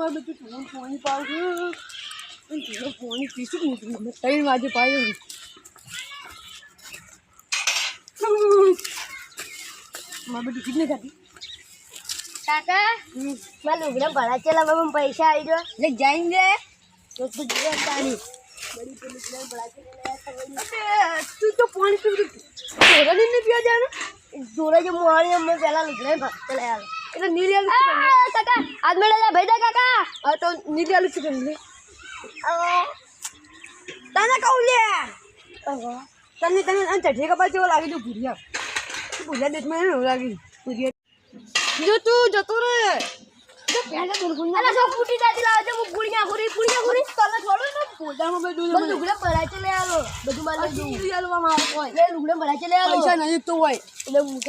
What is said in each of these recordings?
મારે બધું તું પાણી પાડું તું પાણી પીશું હું તમને ત્રણ વાગે પાડ્યું મારે બધું કીધું ખાતી કાકા મારા લુગડા ભરા ચેલા મને પૈસા આવી ગયો એટલે જઈને તો તું જીવન તારી. તું તો પાણી પીવું ચોરા નહીં પીવા જવાનું. જોડે જે મોહાણી અમે પેલા લુગડા ભરા ચલા આવે એટલે ನೀಲಿ આલુ કાકા આજ ಬೈದ ಕಾಕ? ભાઈ ನೀಲಿ કાકા ಸಿಗಲಿ તને કહું લે તને તને ચટણી કપા જેવો લાગે તું ભૂરિયા ભૂરિયા દેશમાં એવું લાગે ભૂરિયા જો તું જતો રે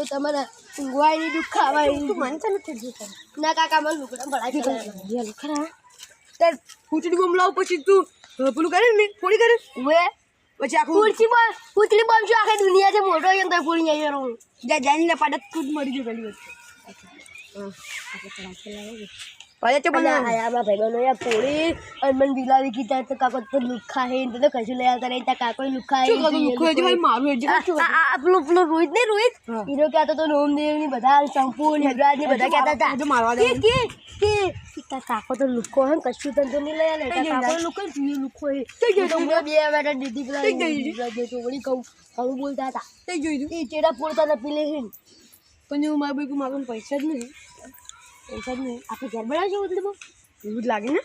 તમારા ઊંઘવાય નહીં દુઃખ ખાવાય તું નહીં માનશે નથી જીતો ના કાકા મને લુગડા ભરા ચલે આવો તાર પૂછડી બોમ લાવ પછી તું પેલું કરે ને થોડી કરે? વે. પછી આખું પૂછડી બોલ બોલ શું આખી દુનિયા છે મોટો છે ને તો પૂરી જાય હું જા જાણીને પાડત ખુદ મરી ગયો પેલી વખતે. પાછા ચો અને આયામાં ભાઈબંધો યાર પોળી અને મને બિલાવી કીધા તો કાકો તો લુખા હે તો કશું લઈ આવતા નહીં ત્યાં કાકો લુખા હે મુખો હજી ભાઈ મારું હજી આ- પેલો પેલો રોહિત ને રોહિત? હા. હીરો કહેતો તો નોમદેવની બધા શંપુ ને યુવરાજ ને બધા કહેતા હતા. હજુ મારવા કે દેવાનું. કે કે તાર કાકો તો લુખો હે કશું તને તો નહીં લઈ આવે કાકો લુખો તું લુખો હે. થઈ ગયું તો બે બેટા દીદી પેલા. યુવરાજ ને ચોગડી કહું ઘણું બોલતા હતા. થઈ ગયું તું એ ચેડા પોળતા પીલે ને. પણ એવું મારા ભાઈ મારું પૈસા જ નહીં જ નહીં આપણે ઘર બનાવશું ઉતરી બહુ એવું જ લાગે ને?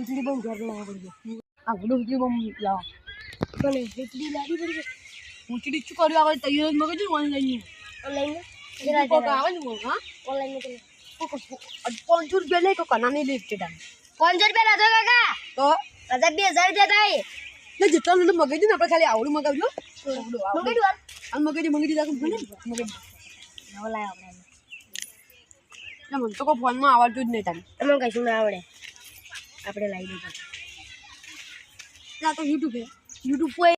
ઉતરી બહુ ઘર બનાવવા પડશે આ બધું ઉતરી બોમ લાવો. ભલે એટલી લાવી પડશે ઉતરી શું કર્યું? આગળ તૈયાર જ મગજ ઓનલાઈન ઓનલાઈન કોક આવે ને હા? ઓનલાઈન પાંચસો રૂપિયા લે તો કનાની લે છે પાંચસો રૂપિયા લાદો કાકા. તો? બધા બે હજાર રૂપિયા થાય. ને જેટલા મને મગજ ને આપણે ખાલી આવડું મગાવજો. મગજ આ મગજ મંગી ભલે મગજ. લાવ આપણે. ના મને તો કોઈ ફોનમાં આવડતું જ નહીં તારે તમને કશું ના આવડે આપણે લાવી દઈએ આ તો યુટ્યુબ યુટ્યુબ પર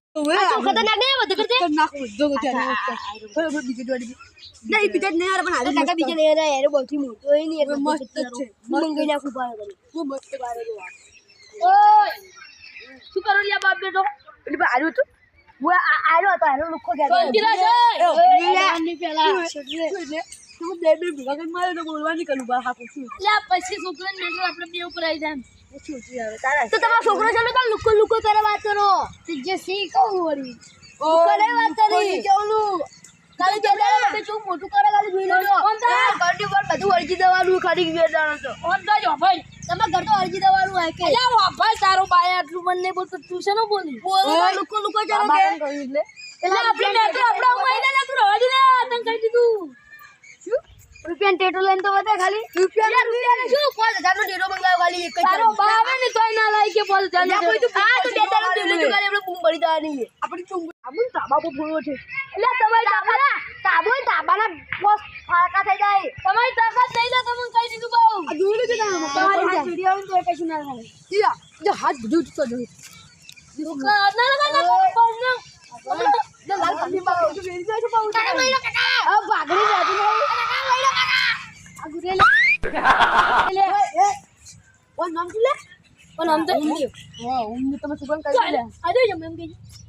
ખતરનાક નહીં બધું કરતે ખતરનાક બધો છે બરાબર બીજું દોડી ના બીજા નહીં યાર પણ આજે કાકા બીજા નહીં રહ્યા યાર બહુથી મોટો હોય નહીં એટલે મસ્ત છે. મંગાઈ નાખું પાડે કરી મસ્ત બારે ઓય શું કરો લ્યા બાપ બેટો એટલે ભાઈ આવ્યું હતું હું આ હતો આરો લુખો ગયા શાંતિલા પેલા શું એટલે તું બે બે ભેગા કરીને મારે તો બોલવા નહીં કરું બા હા પૂછ્યું પછી છોકરાને મેટર આપણે બે ઉપર આવી જાય પૂછ્યું છે હવે તારા તો તમારો છોકરો ચાલો તો લુકો લુકો કરે વાત કરો. જે સી કહું વળી. કરે વાત કરી કેવાનું કાલે કેતા આપણે શું મોટું કરે જોઈ લેજો. પર બધું અરજી દેવાનું ખાલી ઓન તો જો ભાઈ તમે ઘર તો અરજી દેવાનું હોય કે. અલ્યા વાપા તારો બાય આટલું મને નહીં બોલતો તું છે ને બોલી બોલ લુકો લુકો ચાલો કે. એટલે. આપણે મેટર આપણે હું આઈને ના તું રવા દે તને કહી દીધું. રૂપિયા ટેટો લઈને તો બતા ખાલી. રૂપિયા રૂપિયા શું? પાંચ હજાર નો ટેટો મંગાવ્યો ખાલી એક જ તારો બાવે ને તોય ના લાય કે પાંચ હજાર નો હા તો બે તારો ટેટો જો ખાલી આપણે બૂમ પડી જવાની આપણી ચુંગ આપણ તાબા પર ભૂલો છે. એટલે તમારી તાબાના તાબો તાબાના બોસ ફાકા થઈ જાય. તમારી તાકાત નહીં લે તમને કહી દીધું બહુ આ દોડે છે તારા તમારી વિડિયો આવે તો કશું ના થાય. યા જો હાથ બધું તો જો દુકાન ના લગા ના પણ લાલ તો જાય છે પાઉં કાકા લઈ લો કાકા! આ ભાગડી જાતી નહીં કાકા લઈ લો કાકા! આ ગુરે લે લે ઓ નામ લે? પણ આમ તો હિન્દી હા હું તમે સુગન કરી લે અરે જમ એમ કે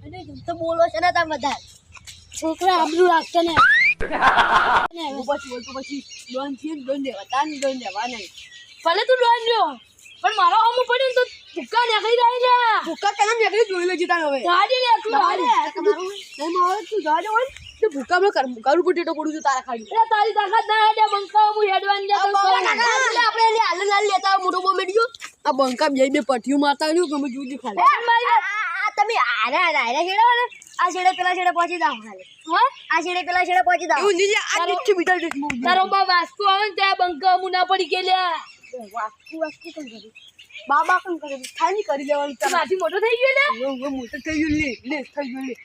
અરે જમ તો બોલો છે ને તમે બધા. છોકરા આબરૂ રાખતા ને. હું પછી બોલતો પછી લોન લોન લેવા તાન લોન લેવા નહીં. ભલે તું લોન લ્યો પણ મારો હમ પડ્યું તો ભૂકા નીકળી જાય ને ભૂકા કેમ નીકળી? જોઈ લેજે તાન હવે. ગાડી લે તું ગાડી નહીં મારે તું જા જવા તો ભૂકા માં કરું કરું પોટેટો પડું છું તારા ખાડી એટલે તારી તાકાત ના હેડે બંકા હું હેડવાન જા તો આપણે એને હાલ હાલ લેતા મોટો બો મેડિયો આ બંકા બે બે પઠિયું મારતા ગમે જુદી ખાલી. આ તમે આરે આરે આરે ને આ છેડે પેલા છેડે પહોંચી જાવ ખાલી. હા? આ છેડે પેલા છેડે પહોંચી જાવ નહીં આ દીઠી બીટા તારો બા આવે ને ત્યાં બંકા મુ ના પડી ગયેલા. વાસ્તુ વાસ્તુ કેમ કરી બાબા કેમ કરે ખાલી કરી લેવાનું તો માથી મોટો થઈ ગયો ને? હવે મોટો થઈ ગયો લે લે થઈ ગયો લે.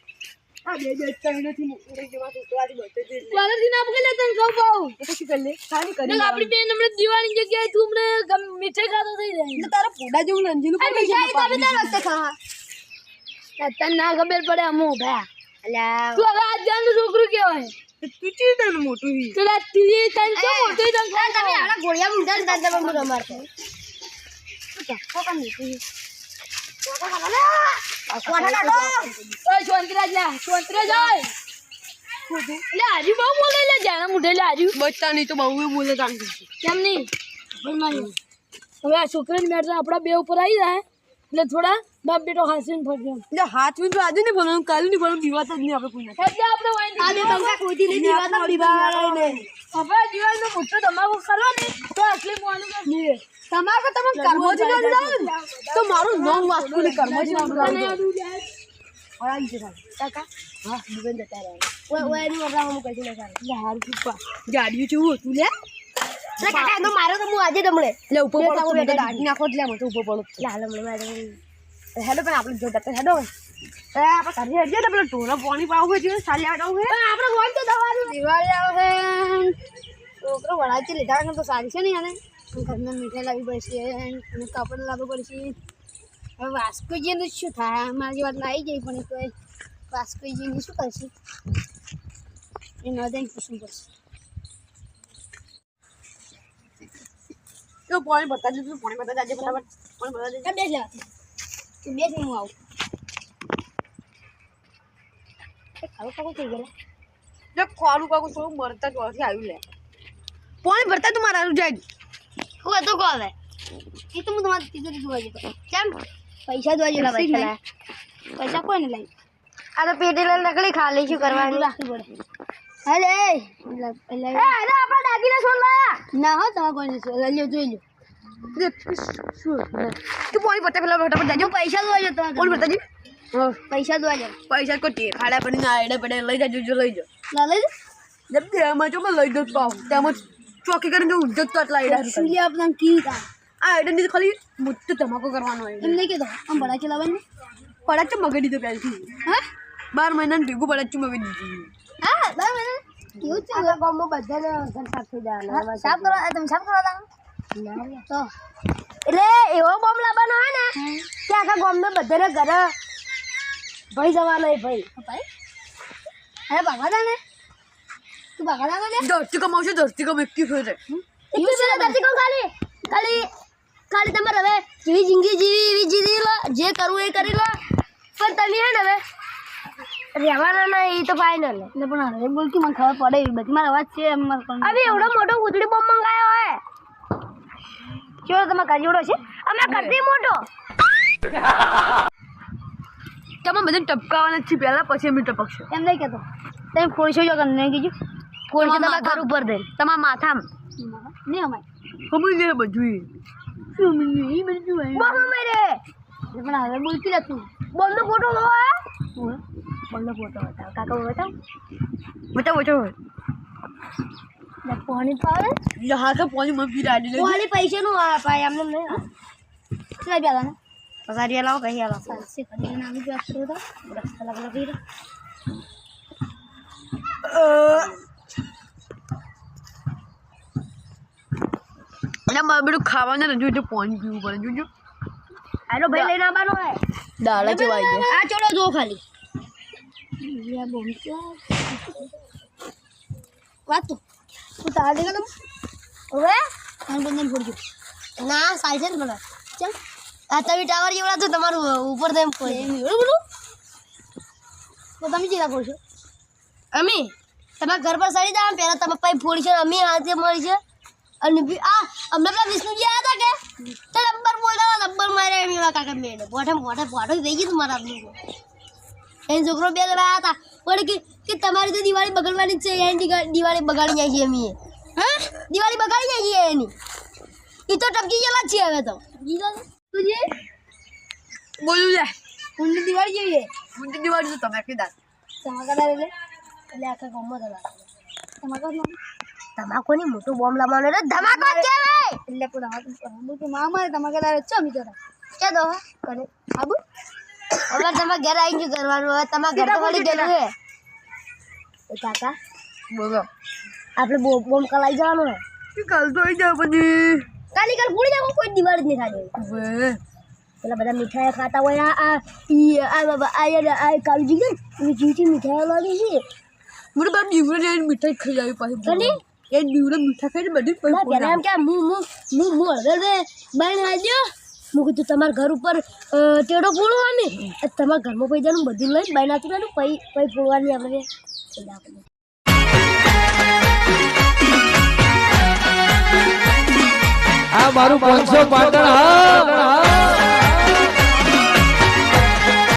આ બે બે થઈ નથી મોટો થઈ જવા છોકરાથી બચે છે વાલરથી ના પકડે તને કહું પાઉં એ તો શું કરી લે? ખાલી કરી લે આપણી બેન હમણે દિવાળી જગ્યાએ તું હમણે મીઠાઈ ખાતો થઈ જાય. તો તારા પોડા જેવું લંજીનું આ મીઠાઈ તમે તાર વખતે ખા તન ના ખબર પડે અમો ભા અલ્યા તું હવે આ જાનું છોકરું કેવાય તું તન મોટું હી પેલા તુચી તન તો મોટું તને તમે આલા ગોળિયા મૂંધા ને તાર તમે રમાડતો કોકા નીકળી ઓય શાંતિરાજ લે શાંતિરાજ ઓય લે આજુ બહુ બોલે લે જાણે મુઢે લે આજુ બચ્ચા નહીં તો બહુ બોલે તાણ કેમ નહીં? હવે આ છોકરાની મેટર આપણા બે ઉપર આવી જાય. એટલે થોડા બાપ બેટો હાસીને ફરજો એટલે હાથ મી તો આજે નહીં ભણવાનું કાલે નહીં ભણવાનું દીવા જ નહીં આપણે કોઈ એટલે આપણે આજે તમને કોઈ દી દીવા દીવા નહીં હવે જીવનનો મોટો તમાકુ કરો ને તો આટલી મોનું કે નહીં. તમારે તમે કર્મો જ ન ને તો મારું નામ વાસ્તુ ને દીવેન હું કઈ ના ચૂપા જાડિયું છે તું લે એટલે કાકા એનો મારો તો હું આજે તમને એટલે ઉપર પડો તો દાઢી નાખો એટલે મને તો ઉપર પડો. લે હાલ મને મારે હેડો પણ આપણે જોતા તો હેડો. એ આપણે સારી હેડીએ ને પેલો ઢોરો પાણી પાવું છે સાલી આવડવું હોય. આપણે હોય તો દવાનું. દિવાળી આવે. છોકરો વળાચી લીધા ને તો સારી છે ને આને. ઘરમાં મીઠાઈ લાવવી પડશે અને કાપડ લાવવું પડશે. હવે વાસ્કોજીનું શું થાય? મારી વાત આવી જાય પણ કોઈ વાસ્કોજીને શું કરશે? એ ન દઈને પૂછવું પડશે તો પાણી ભરતા જજો પાણી ભરતા જાજે ફટાફટ પાણી ભરતા જજો. બે લેવા તું બે હું આવું. એ ખાવું ખાવું થઈ ગયેલા જો ખોરું કાકુ થોડું મરતા જ વર્ષે આવ્યું લે. પાણી ભરતા તું મારા જાય. હું તો કો હવે? એ તો હું તમારી તિજોરી જોવા જતો કેમ? પૈસા જોવા જેલા પૈસા પૈસા કોઈ નહીં આ તો પેટી લઈ નકલી ખાલી શું કરવાનું? રાખવું પડે. અરે એટલે અરે આપણા દાગીના લાયા ના હો તમે કોઈ નહીં સોન લઈ જોઈ લો તું પાણી ભરતા પેલા ફટાફટ જાજો પૈસા જોવા જતો પાણી જી પૈસા જોવા જતો પૈસા કોઈ ખાડા પડી ના એડે પડે લઈ જાજો જો લઈ જાઓ ના લઈ જબ તેમાં જો લઈ દઉં પાવ તેમાં ચોકી કરીને ઉજ્જત તો આટલા આપણને સુલી આપણા કી તા? આ આઈડા ની ખાલી મોટો ધમાકો કરવાનો હોય. એમ નહીં કીધો આમ બડા ચલાવવાનું? પડે મગડી મગી દીધો પહેલથી. હા? બાર મહિનાનું ભેગું પડે મગડી મગી દીધું. હા બરાબર એવું છે? ગામમાં બધાને ઘર સાફ થઈ જવાના સાફ કરવા તમે સાફ કરવા લાગો તો એટલે એવો બોમ્બ લાવવાનો હોય ને કે આખા ગામમાં બધાને ઘરે ભાઈ જવાનો ભાઈ. ભાઈ. અરે ભાગવા તા ને તું ભાગવા તા ને ધરતી કમાવશે ધરતી કમ એકથી ફેરે એવું છે ધરતી કોણ ખાલી? ખાલી ખાલી તમારે હવે જેવી જિંદગી જીવી એવી જીવી લો જે કરવું એ કરી લો. પણ તમે હે ને હવે રહેવાના ના એ તો ફાઇનલ એટલે પણ હવે બોલતી મને ખબર પડે એવી બધી. મારો અવાજ છે એમ એવડો મોટો ઉતડી બોમ્બ મંગાયો હોય કેવો તમે કરજોડો છે? અમે કરતી મોટો. તમે બધા ટપકાવાના છે પહેલા પછી અમે ટપકશે. એમ નહીં કહેતો. તમે જો તમને કીધું? ફોડશો તમારા ઘર ઉપર દે. તમારા માથામાં. નહીં અમારે. ખબર છે બધું બોમ્બ મારે પણ હવે બોલતી તું. બોમ્બ ફોટો લો નો ફોટો બતાવો. કાકા બતાવો. બતાવો બતાવો. પાણી પાવે હા કે પાણી મને પી રાડી પાણી પૈસા નું નહીં કેટલા ને પસારી લાવો કઈ તો. રસ્તા એટલે મારે બધું ખાવાનું ને જોજો પાણી પીવું પડે જોજો. હાલો ભાઈ લઈને આવવાનો હે દાડા આ ચોડો જો ખાલી. વાત તો તું તાર દેખા તમે હવે? હું બંને ફોડજો ના સાઈ છે ને મને ચલ. આ તમે ટાવર જેવડા તો તમારું ઉપર તેમ ફોડે એમ એવું બધું? તો તમે ચીલા ફોડશો અમે? તમારા ઘર પર સડી જાવ પહેલાં તમે પાઈ ફોડી છે અમે હાથે મળી છે. અને આ અમને પેલા વિષ્ણુજી આવ્યા હતા કે? તો નંબર બોલતા હતા નંબર મારે એમ એવા કાકા મેળે મોઢે મોઢે મોઢે થઈ ગયું મારા આદમી એનો છોકરો બે જણા હતા. પણ કે કે તમારી તો દિવાળી બગડવાની જ છે એની દિવા- દિવાળી બગાડી જાય છે અમે હા? દિવાળી બગાડી જાય છે એની. એ તો ટપકી ગયેલા છે હવે તો. તુજે બોલું લે ઊંડી દિવાળી જોઈએ મુંડી દિવાળી તો તમે કીધા. ધમાકાદાર એટલે એટલે આખા ધમાકો જ લાગે. ધમાકોની મોટું બોમ્બ લાવવાનો એટલે ધમાકો કહેવાય. એટલે પણ આ તો મામા ધમાકાદાર જ છો મિત્રો કે દો કરે. આબુ. હવે તમે ઘરે આવી ગયું કરવાનું. હવે તમારે ઘર તો વળી ગયેલું છે. કાકા બોલો. આપણે બોમ કલાઈ જવાનું હે કાલ તો આવી જાવ પછી. કાલી કાલ પૂરી જાવ કોઈ દિવાળી જ નહીં થાય. પેલા બધા મીઠાઈ ખાતા હોય આ આ આ બાબા આ યાર આ કાલ એવી જીવતી મીઠાઈ લાવી છે. મને બાપ દીવડે જઈને મીઠાઈ ખાઈ આવી પાછી કની? એ દીવડે મીઠા ખાઈને બધી પેલા એમ કે હું હું હું હું હવે બાય આવજો હું કીધું તમારા ઘર ઉપર અ, ટેડો ફોડવાની તમારા ઘરમાં પૈસાનું બધું લઈને બાઈ નાતું દેવાનું પૈ પૈ ફોડવાની આપણે આપણે આ મારું પાંચસો પાટણ હા.